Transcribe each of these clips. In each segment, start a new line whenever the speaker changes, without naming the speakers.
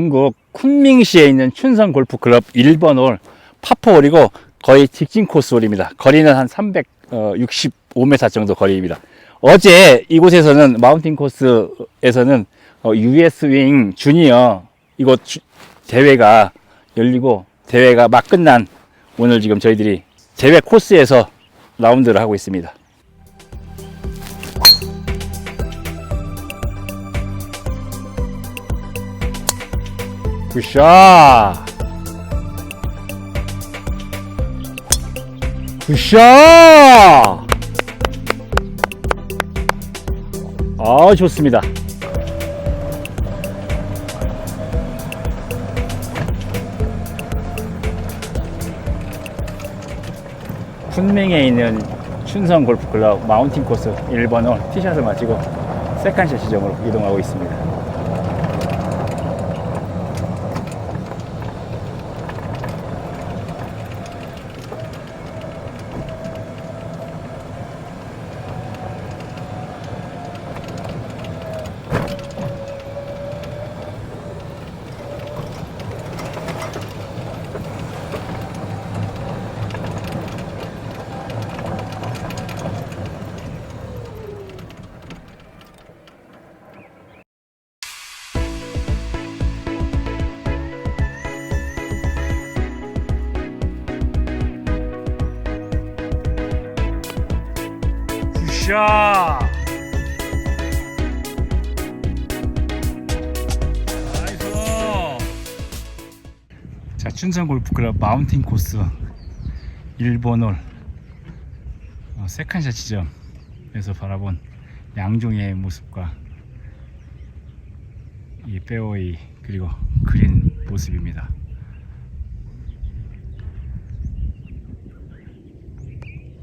중국 쿤밍시에 있는 춘성 골프 클럽 1번 홀 파포 홀이고 거의 직진 코스 홀입니다. 거리는 한 365m 정도 거리입니다. 어제 이곳에서는 마운틴 코스에서는 어, US 윙 주니어 이곳 주- 대회가 열리고 대회가 막 끝난 오늘 지금 저희들이 대회 코스에서 라운드를 하고 있습니다. 굿샷! 굿샷! 아, 좋습니다. 쿤밍에 있는 춘성 골프클럽 마운틴 코스 1번 홀 티샷을 마치고 세컨샷 지점으로 이동하고 있습니다. 굿샷! 나이스! 자, 춘성 골프클럽 마운틴 코스 1번 홀 어, 세컨샷 지점에서 바라본 양종의 모습과 이 페어웨이 그리고 그린 모습입니다.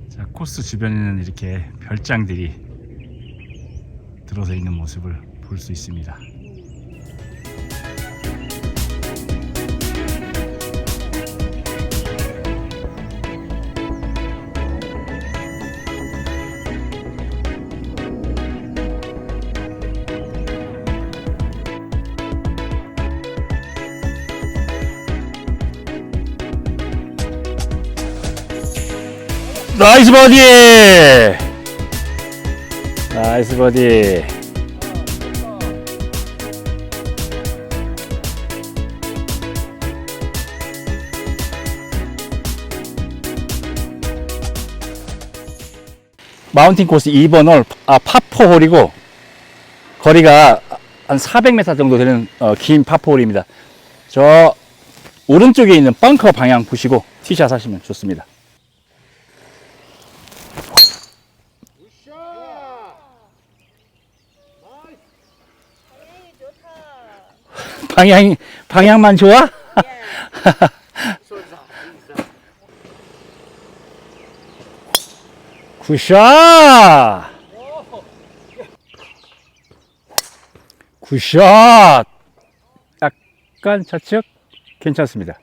자, 코스 주변에는 이렇게 별장들이 들어서 있는 모습을 볼 수 있습니다. 나이스 버디! 나이스 버디. 마운틴 코스 2번 홀, 아, 파포 홀이고, 거리가 한 400m 정도 되는 어, 긴 파포 홀입니다. 저 오른쪽에 있는 벙커 방향 보시고 티샷 하시면 좋습니다. 방향 방향만 좋아? 굿샷! 굿샷! 약간 좌측 괜찮습니다.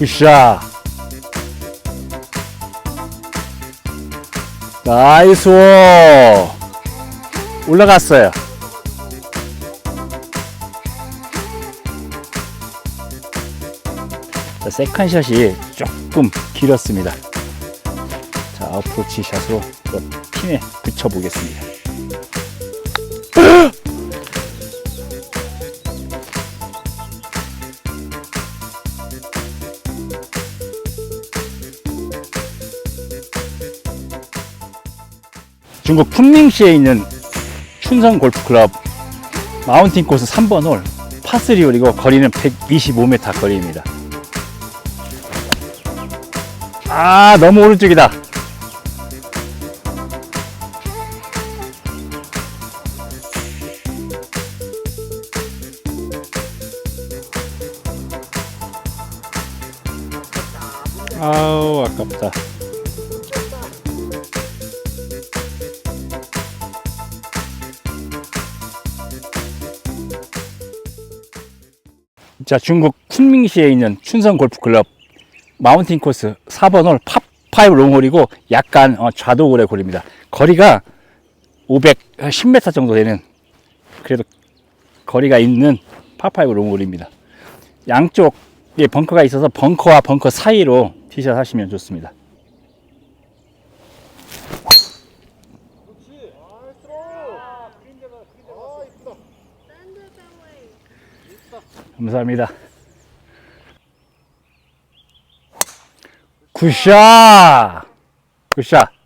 굿샷. 나이스. 올라갔어요. 자, 세컨샷이 조금 길었습니다. 자, 어프로치 샷으로 또 핀에 붙여보겠습니다. 중국 쿤밍시에 있는 춘성 골프클럽 마운틴 코스 3번 홀 파3 홀이고 거리는 125m 거리입니다. 아, 너무 오른쪽이다. 자, 중국 쿤밍시에 있는 춘성 골프클럽 마운틴 코스 4번 홀 팝5 롱홀이고 약간 어, 좌도골의 홀입니다. 거리가 510m 정도 되는 그래도 거리가 있는 팝5 롱홀입니다. 양쪽에 벙커가 있어서 벙커와 벙커 사이로 티샷 하시면 좋습니다. 감사합니다. 굿샷! 굿샷!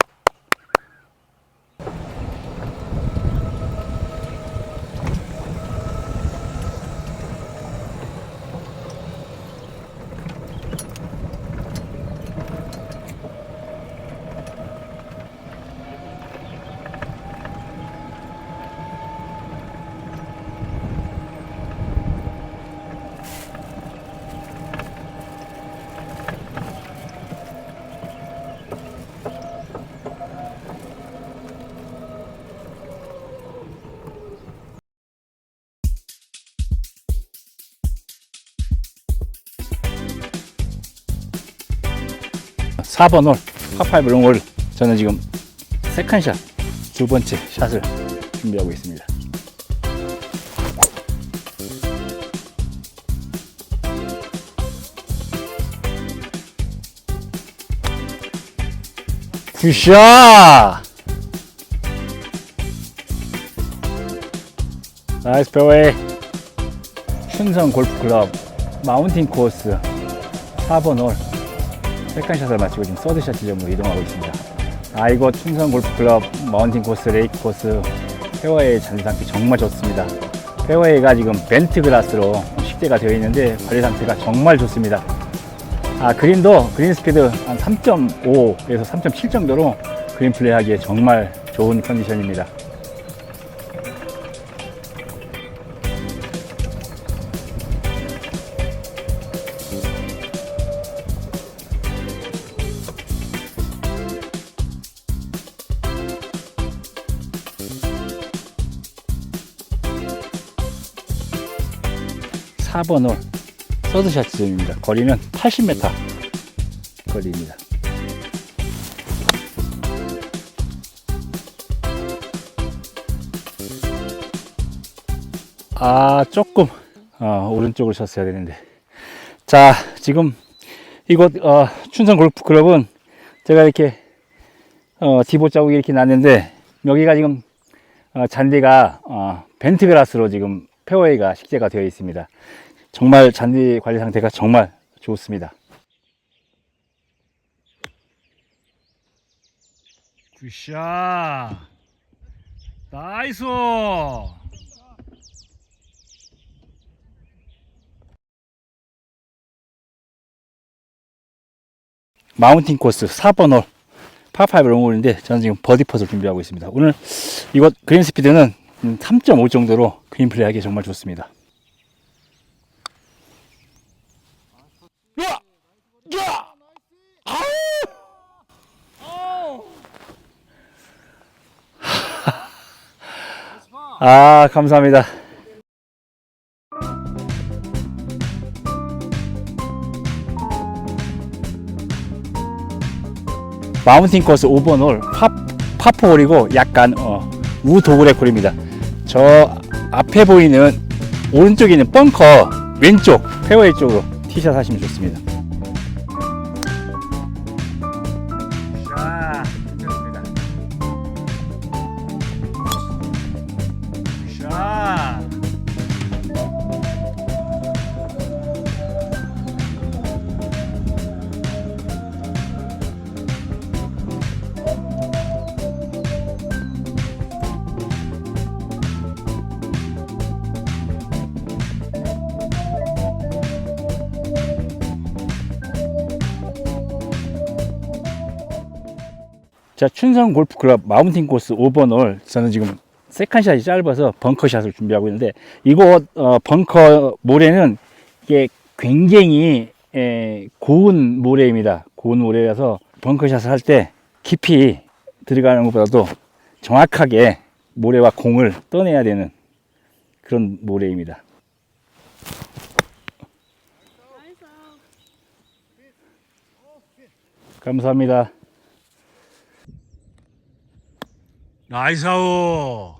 사번 홀, 파5 롱홀. 저는 지금 세컨샷, 두 번째 샷을 준비하고 있습니다. 굿샷! 나이스 페어웨이. 춘성 골프클럽 마운틴 코스 4번 홀. 세컨샷을 마치고 지금 서드샷 지점으로 이동하고 있습니다. 아 이거 충성 골프클럽 마운틴 코스 레이크 코스 페어웨이 잔디 상태 정말 좋습니다. 페어웨이가 지금 벤트 글라스로 식재가 되어 있는데 관리 상태가 정말 좋습니다. 아 그린도 그린 스피드 한 3.5에서 3.7 정도로 그린 플레이하기에 정말 좋은 컨디션입니다. 사번홀 서드샷 지점입니다. 거리는 80m 거리입니다. 아 조금 어, 오른쪽으로 쳤어야 되는데 자 지금 이곳 어, 춘성 골프클럽은 제가 이렇게 어, 디보 자국이 이렇게 났는데 여기가 지금 어, 잔디가 어, 벤트 그라스로 지금 페어웨이가 식재가 되어 있습니다. 정말 잔디 관리 상태가 정말 좋습니다. 굿샷! 나이스! 마운틴 코스 4번 홀 파5 롱홀인데 저는 지금 버디 퍼을 준비하고 있습니다. 오늘 이곳 그린 스피드는 3.5 정도로 그린 플레이하기 정말 좋습니다. 야! 야! 아, 감사합니다. 마운틴 코스 5번 홀 파, 파포 홀이고 약간 어, 우도그레 홀입니다. 저 앞에 보이는 오른쪽에 있는 벙커 왼쪽 페어웨이 쪽으로 티샷 하시면 좋습니다. 자, 춘성 골프 클럽 마운틴 코스 5번 홀 저는 지금 세컨샷이 짧아서 벙커샷을 준비하고 있는데 이곳 어, 벙커 모래는 이게 굉장히 에, 고운 모래입니다. 고운 모래라서 벙커샷을 할 때 깊이 들어가는 것보다도 정확하게 모래와 공을 떠내야 되는 그런 모래입니다. 감사합니다. 나이스 아우.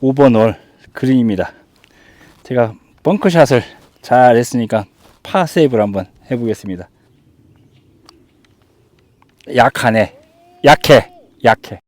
5번 홀 그린입니다. 제가 벙커샷을 잘 했으니까 파 세이브를 한번 해보겠습니다. 약하네. 약해. 약해.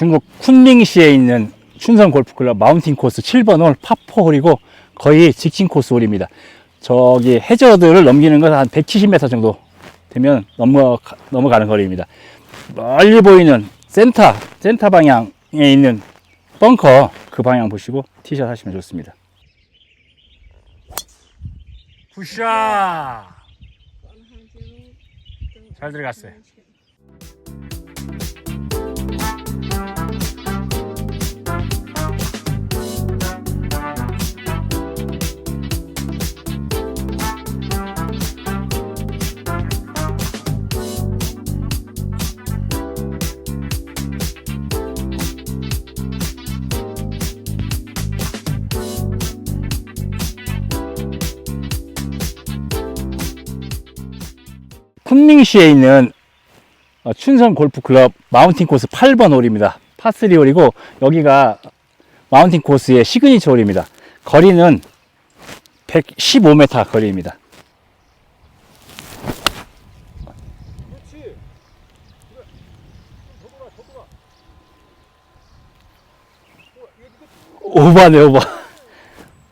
중국 쿤밍시에 있는 춘성 골프클럽 마운틴 코스 7번 홀 파포 홀이고 거의 직진 코스 홀입니다. 저기 해저드를 넘기는 건 한 170m 정도 되면 넘어 넘어가는 거리입니다. 멀리 보이는 센터 센터 방향에 있는 벙커 그 방향 보시고 티샷 하시면 좋습니다. 굿샷! 잘 들어갔어요. 쿤밍시에 있는 어, 춘성 골프 클럽 마운틴 코스 8번 홀입니다. 파3 홀이고 여기가 마운틴 코스의 시그니처 홀입니다. 거리는 115m 거리입니다. 오바네 오바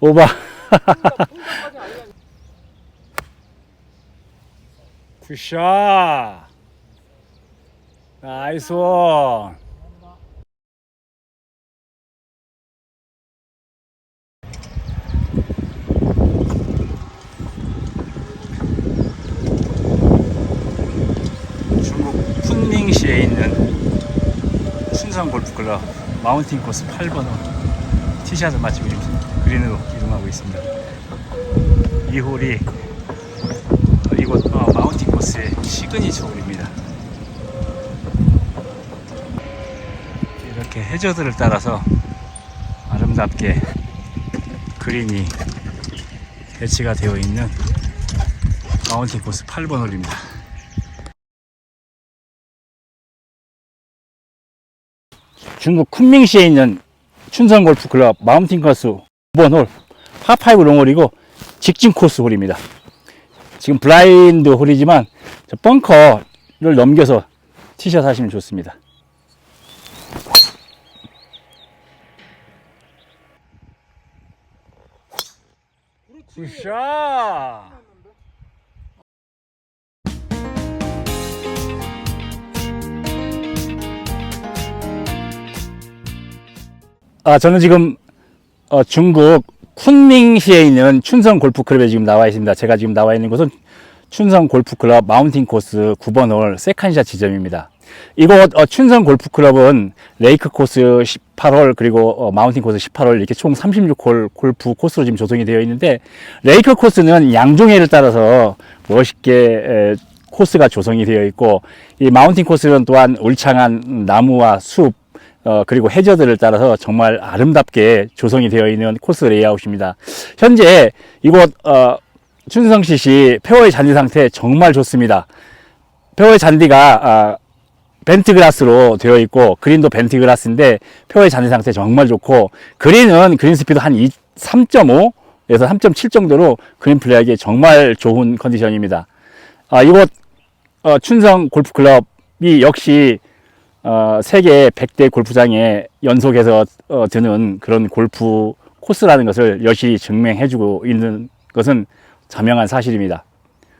오바 굿샷 나이스 원 중국 쿤밍시에 있는 춘성 골프클럽 마운틴 코스 8번 호 티샷을 마치고 지금 그린으로 이동하고 있습니다. 이 홀이 이곳 코스의 시그니처 홀입니다. 이렇게 해저드를 따라서 아름답게 그린이 배치가 되어 있는 마운틴 코스 8번 홀입니다. 중국 쿤밍시에 있는 춘성 골프 클럽 마운틴 코스 5번 홀 파5 롱홀이고 직진 코스 홀입니다. 지금 블라인드 홀이지만 저 벙커를 넘겨서 티샷 하시면 좋습니다. 굿샷! 아, 저는 지금 어, 중국 쿤밍시에 있는 춘성 골프클럽에 지금 나와 있습니다. 제가 지금 나와 있는 곳은 춘성 골프클럽 마운틴 코스 9번 홀 세컨샷 지점입니다. 이곳 어, 춘성 골프클럽은 레이크 코스 18홀 그리고 어, 마운틴 코스 18홀 이렇게 총 36홀 골프 코스로 지금 조성이 되어 있는데 레이크 코스는 양종해를 따라서 멋있게 에, 코스가 조성이 되어 있고 이 마운틴 코스는 또한 울창한 나무와 숲 어, 그리고 해저들을 따라서 정말 아름답게 조성이 되어 있는 코스 레이아웃입니다. 현재 이곳 어, 춘성시시 페어의 잔디 상태 정말 좋습니다. 페어의 잔디가 아, 벤트 글라스로 되어 있고 그린도 벤트 글라스인데 표의 잔디 상태 정말 좋고 그린은 그린 스피드 한 3.5에서 3.7 정도로 그린 플레이하기 정말 좋은 컨디션입니다. 아, 이곳 어, 춘성 골프클럽이 역시 어, 세계 100대 골프장에 연속해서 어, 드는 그런 골프 코스라는 것을 여실히 증명해주고 있는 것은 자명한 사실입니다.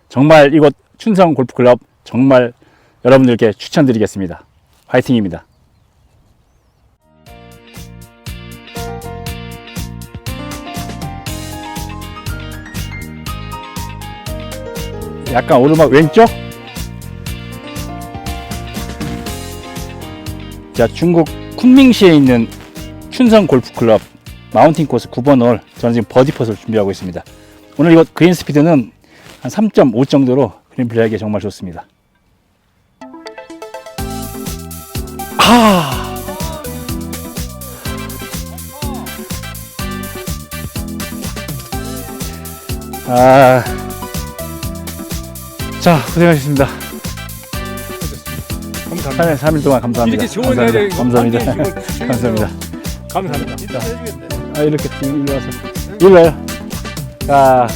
정말 이곳 춘성 골프클럽 정말 여러분들께 추천드리겠습니다. 화이팅입니다. 약간 오르막 왼쪽? 자, 중국 쿤밍시에 있는 춘성 골프클럽 마운틴 코스 9번 홀 저는 지금 버디 퍼스를 준비하고 있습니다. 오늘 이거 그린 스피드는 한 3.5 정도로 그린 플레이하기 정말 좋습니다. 아! 아. 자, 고생하셨습니다.
감사합니다.
3일, 3일 동안 감사합니다.
이렇게 좋은 날에
감사합니다. 감사합니다. 감사합니다.
감사합니다.
아, 이렇게 일로 와서. 일로 와요. 자,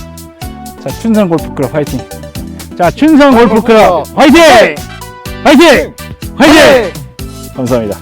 자, 춘성 골프클럽 화이팅. 자, 춘성 골프클럽 화이팅! 화이팅! 화이팅! 감사합니다.